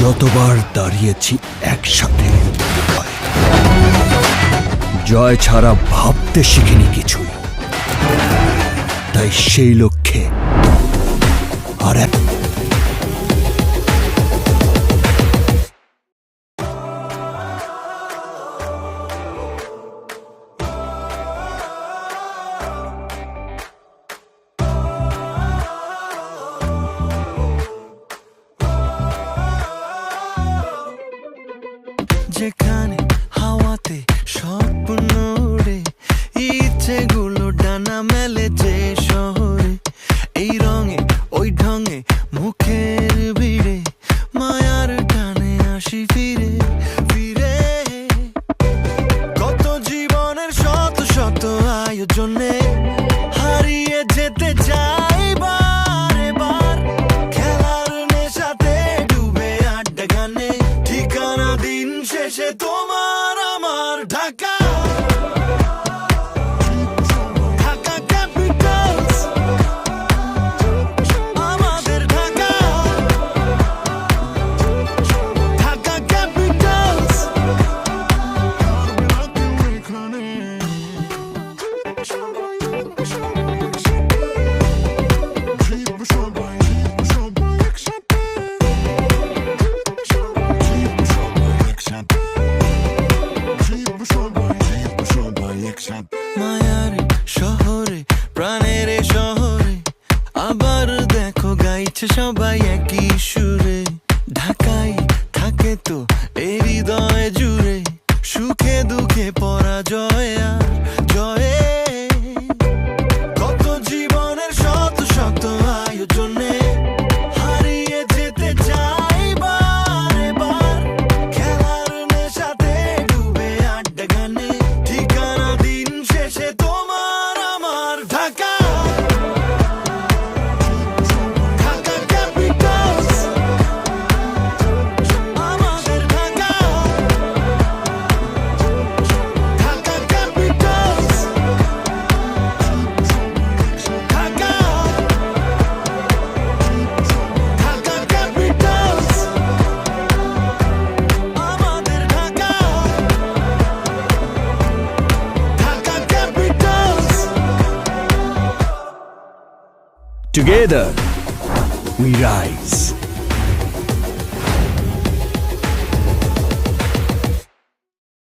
কতবার দাঁড়িয়েছি একসাথে। জয় ছাড়া ভাবতে শিখিনি কিছু তাই সেই লক্ষ্যে আর এক যেখানে হাওয়াতে স্বপ্ন উড়ে ইচ্ছেগুলো ডানা মেলে যে শহরে, এই রঙে, ওই ঢঙে মুখের ভিড়ে, মায়ার টানে আসি ফিরে ফিরে। কত জীবনের শত শত আয়োজনে дом সবাই একই সুরে। ঢাকায় থাকে তো এই হৃদয়। Together, we rise.